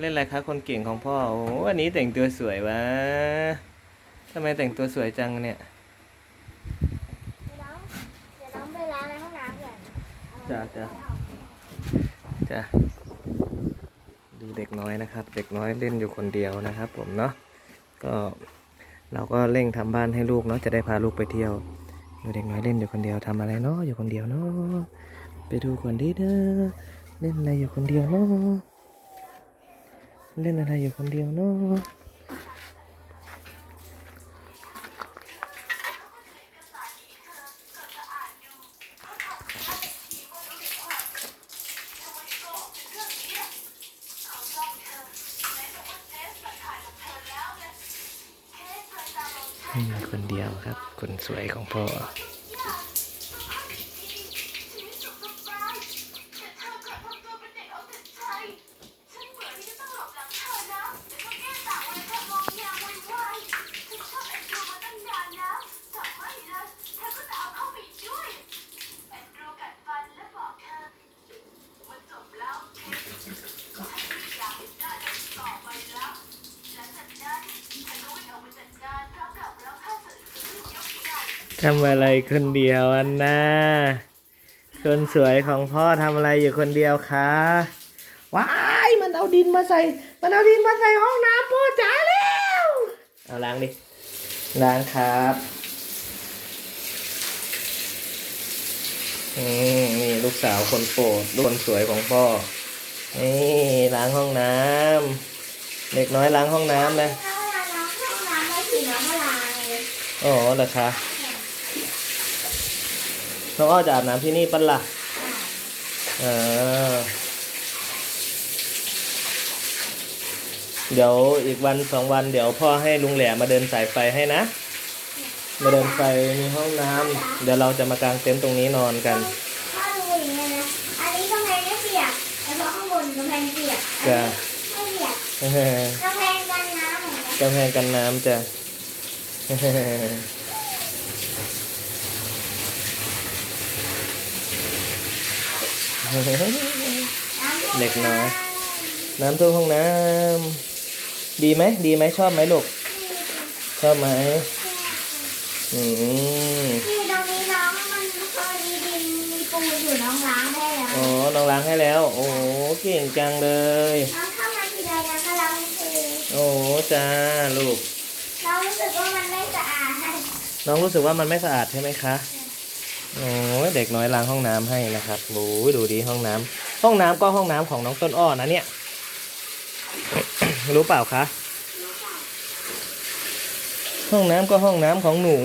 เล่นอะไรคะคนเก่งของพ่อ โอ้วันนี้แต่งตัวสวยวะทำไมแต่งตัวสวยจังเนี่ยเดี๋ยวน้องเดี๋ยวน้องไปล้างในห้องน้ำก่อนจ้ะจ้ะจ้ะดูเด็กน้อยนะครับ เด็กน้อยเล่นอยู่คนเดียวนะครับ ผมเนาะ ก็เราก็เร่งทำบ้านให้ลูกเนาะ จะได้พาลูกไปเที่ยวดูเด็กน้อยเล่นอยู่คนเดียวทำอะไรเนาะ อยู่คนเดียวเนาะ ไปดูก่อนดิเด้อ เล่นอะไรอยู่คนเดียวเนาะ เล่นอะไรอยู่คนเดียวเนาะนี่คนเดียวครับ คนสวยของพ่อ ทำอะไรคนเดียวอันน่าคนสวยของพ่อทำอะไรอยู่คนเดียวคะว้ายมันเอาดินมาใส่ มันเอาดินมาใส่ห้องน้ำพ่อจ๋าแล้วเอาล้างดิล้างครับอืมนี่ลูกสาวคนโปรดลูกคนสวยของพ่อนี่ล้างห้องน้ำเด็กน้อยล้างห้องน้ำนะถ้าเวลาล้างห้องน้ำไม่ฉีดน้ำมาล้างเลยอ๋อเหรอคะ น้องอ้อจะอาบน้ำที่นี่ปะล่ะเออเดี๋ยวอีกวันสองวันเดี๋ยวพ่อให้ลุงแหล่มาเดินสายไฟให้นะ มาเดินไฟมีห้องน้ำเดี๋ยวเราจะมากางเต็นท์ตรงนี้นอนกัน ถ้าดูอย่างเงี้ยนะ อันนี้กำแพงไม่เปียกแต่พอข้างบนกำแพงเปียกจ้ะ อันนี้ไม่เปียกกำแพงกันน้ำเหมือนกันกำแพงกันน้ำจ้ะ น้ำท่วม เด็กน้อยน้ำท่วมห้องน้ำดีไหมดีไหมชอบไหมลูกชอบไหมอืมนี่ตรงนี้น้องมันเคยมีดินมีปูนอยู่น้องล้างได้แล้วอ๋อน้องล้างให้แล้ว โอ้เก่งจังเลยน้องเข้ามาทีไรนะก็ล้างไม่คือโอ้จ้าลูกน้องรู้สึกว่ามันไม่สะอาดน้องรู้สึกว่ามันไม่สะอาดใช่ไหมคะ โอ้เด็กน้อยล้างห้องน้ำให้นะครับโอ้ยดูดีห้องน้ำห้องน้ำก็ห้องน้ำของน้องต้นอ้อนะเนี่ย รู้เปล่าคะ ห้องน้ำก็ห้องน้ำของหนู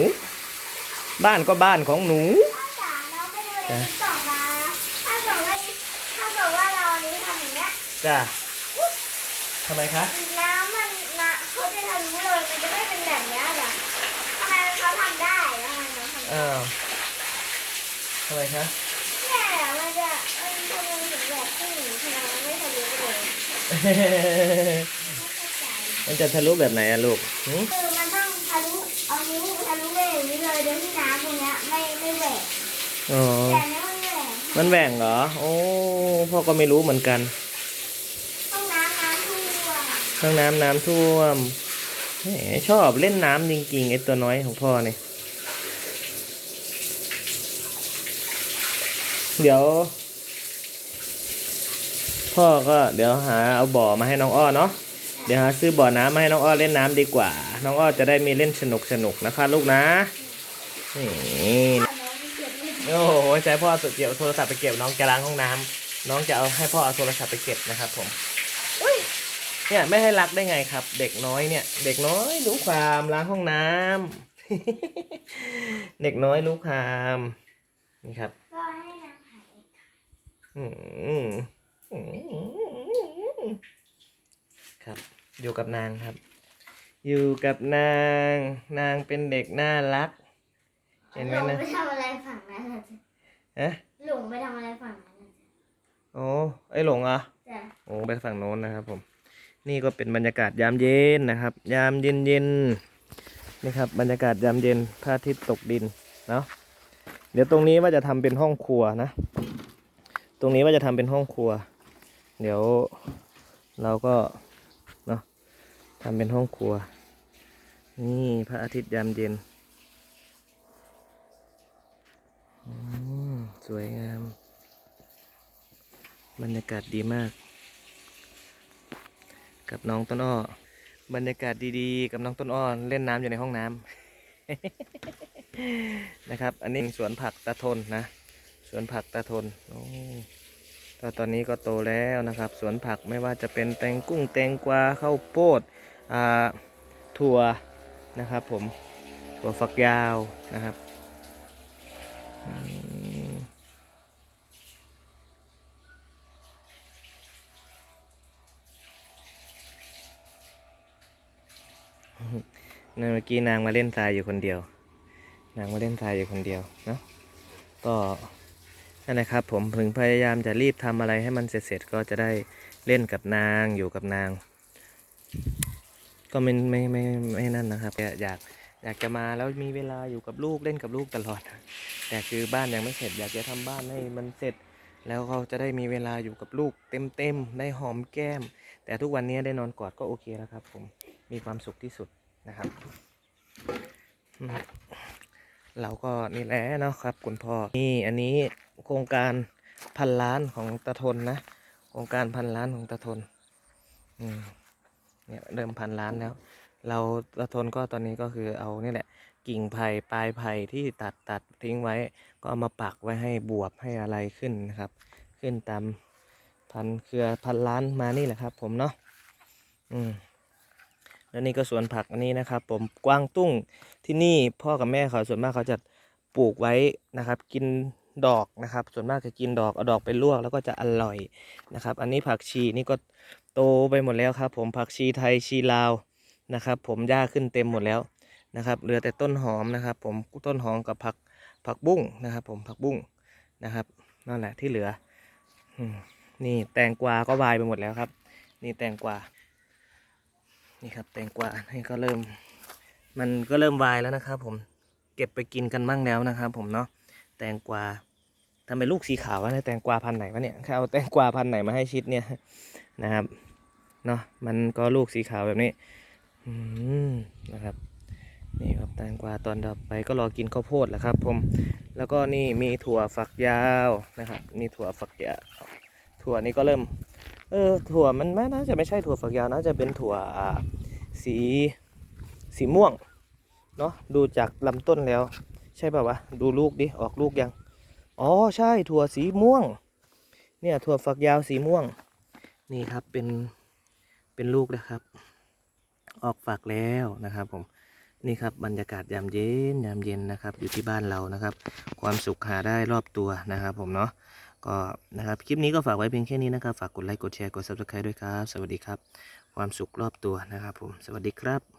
บ้านก็บ้านของหนูถ้าจ๋าน้องไปดูในติ๊กต็อกมาถ้าเกิดว่าถ้าเกิดว่าเราอันนี้ทำอย่างเงี้ยจ้าทำไมคะน้ำมันนะเขาจะทะลุเลยมันจะไม่เป็นแบบเนี้ยเหรอทำไมเขาทำได้แล้วทำไมน้องทำได้ อ้าวทำไมคะเนี่ยมันจะมันทำไมถึงแบบที่หนูทำไมมันไม่ทะลุเลยไม่เข้าใจมันจะทะลุแบบไหนอะลูกหืมคือมันต้องทะลุเอานิ้วทะลุไปอย่างนี้เลยโดยที่น้ำตรงเนี้ยไม่ไม่แหวกอ๋อ แต่เนี้ยมันแหวกมันแหว่งเหรอ โอ้พ่อก็ไม่รู้เหมือนกันห้องน้ำน้ำท่วมห้องน้ำน้ำท่วมแหมชอบเล่นน้ำจริงๆไอ้ตัวน้อยของพ่อเนี่ย เดี๋ยว พ่อก็เดี๋ยวหาเอาบ่อมาให้น้องอ้อเนาะเดี๋ยวหาซื้อบ่อน้ำมาให้น้องอ้อเล่นน้ำดีกว่า น้องอ้อจะได้มีเล่นสนุกสนุกนะคะลูกนะนี่โอ้โหใช้พ่อสุดเกี่ยวโทรศัพท์ไปเก็บน้องจะล้างห้องน้ำน้องจะเอาให้พ่อเอาโทรศัพท์ไปเก็บนะครับผมเนี่ยไม่ให้รักได้ไงครับ เด็กน้อยเนี่ย เด็กน้อยรู้ความล้างห้องน้ำเด็กน้อยรู้ความนี่ครับ ก็ให้น้ำหาย อืมอืม ครับ อยู่กับนางครับ อยู่กับนาง นางเป็นเด็กน่ารัก เห็นไหมหลงนะไปทำอะไรฝั่งนั้นน่ะจ๊ะฮะหลงไปทำอะไรฝั่งนั้นน่ะโอ้ไอยหลงเหรอะจ้ะโอ้ไปฝั่งโน้นนะครับ ผม นี่ก็เป็นบรรยากาศยามเย็นนะครับ ยามเย็นเย็นๆนี่ครับบรรยากาศยามเย็นพระอาทิตย์ตกดินเนาะเดี๋ยวตรงนี้ว่าจะทำเป็นห้องครัวนะ ตรงนี้ว่าจะทำเป็นห้องครัว เดี๋ยวเราก็เนาะทำเป็นห้องครัว นี่พระอาทิตย์ยามเย็นสวยงาม บรรยากาศดีมาก กับน้องต้นอ้อ บรรยากาศดีๆ กับน้องต้นอ้อเล่นน้ำอยู่ในห้องน้ำนะครับ อันนี้สวนผักตาทนนะ สวนผักตาทนโอ้ก็ตอนนี้ก็โตแล้วนะครับ สวนผักไม่ว่าจะเป็นแตงกุ้งแตงกวาข้าวโพดอ่าถั่วนะครับ ผมถั่วฝักยาวนะครับเมื่อกี้นางมาเล่นทรายอยู่คนเดียว นางมาเล่นทรายอยู่คนเดียวเนาะก็ นั่นแหละครับ ผมถึงพยายามจะรีบทำอะไรให้มันเสร็จๆก็จะได้เล่นกับนางอยู่กับนาง ก็ไม่ไม่ไม่ไม่นั่นนะครับอยากอยากจะมาแล้วมีเวลาอยู่กับลูกเล่นกับลูกตลอด แต่คือบ้านยังไม่เสร็จ อยากจะทำบ้านให้มันเสร็จ แล้วเขาจะได้มีเวลาอยู่กับลูกเต็มๆได้หอมแก้ม แต่ทุกวันนี้ได้นอนกอดก็โอเคแล้วครับ ผมมีความสุขที่สุดนะครับ เราก็นี่แหละเนาะครับ คุณพ่อนี่อันนี้โครงการพันล้านของตาทนนะ โครงการพันล้านของตาทนอืมเนี่ยเริ่มพันล้านแล้ว เราตาทนก็ตอนนี้ก็คือเอานี่แหละ กิ่งไผ่ปลายไผ่ที่ตัดตัดทิ้งไว้ ก็เอามาปักไว้ให้บวบให้อะไรขึ้นนะครับ ขึ้นตามพันเครือพันล้านมานี่แหละครับ ผมเนาะอืม แล้วนี่ก็สวนผักอันนี้นะครับ ผมกวางตุ้งที่นี่พ่อกับแม่เขาส่วนมากเขาจะปลูกไว้นะครับ กินดอกนะครับ ส่วนมากจะกินดอกเอาดอกไปลวกแล้วก็จะอร่อยนะครับ อันนี้ผักชีนี่ก็โตไปหมดแล้วครับ ผมผักชีไทยชีลาวนะครับ ผมหญ้าขึ้นเต็มหมดแล้วนะครับเหลือแต่ต้นหอมนะครับ ผมต้นหอมกับผักผักบุ้งนะครับ ผมผักบุ้งนะครับนั่นแหละที่เหลือนี่แตงกวาก็วายไปหมดแล้วครับ นี่แตงกวา นี่ครับแตงกวานี่ก็เริ่ม มันก็เริ่มวายแล้วนะครับ ผมเก็บไปกินกันบ้างแล้วนะครับ ผมเนาะแตงกวาทำเป็นลูกสีขาววะเนี่ยแตงกวาพันไหนวะเนี่ยใครเอาแตงกวาพันไหนมาให้ชิดเนี่ยนะครับเนาะมันก็ลูกสีขาวแบบนี้อนะครับ นี่ครับแตงกวาตอนต่อไปก็รอกินข้าวโพดแหละครับ ผม แล้วก็นี่มีถั่วฝักยาวนะครับ มีถั่วฝักยาวถั่วนี้ก็เริ่ม เออถั่วมันไม่น่าจะไม่ใช่ถั่วฝักยาวน่าจะเป็นถั่วสีสีม่วงเนาะดูจากลำต้นแล้ว ใช่ป่าวะดูลูกดิออกลูกยังอ๋อใช่ถั่วสีม่วง เนี่ยถั่วฝักยาวสีม่วง นี่ครับเป็นเป็นลูกนะครับ ออกฝักแล้วนะครับผมนี่ครับบรรยากาศยามเย็นยามเย็นนะครับ อยู่ที่บ้านเรานะครับ ความสุขหาได้รอบตัวนะครับ ผมเนาะ ก็นะครับคลิปนี้ก็ฝากไว้เพียงแค่นี้นะครับ ฝากกดไลค์กดแชร์กด subscribe ด้วยครับ สวัสดีครับ ความสุขรอบตัวนะครับผม สวัสดีครับ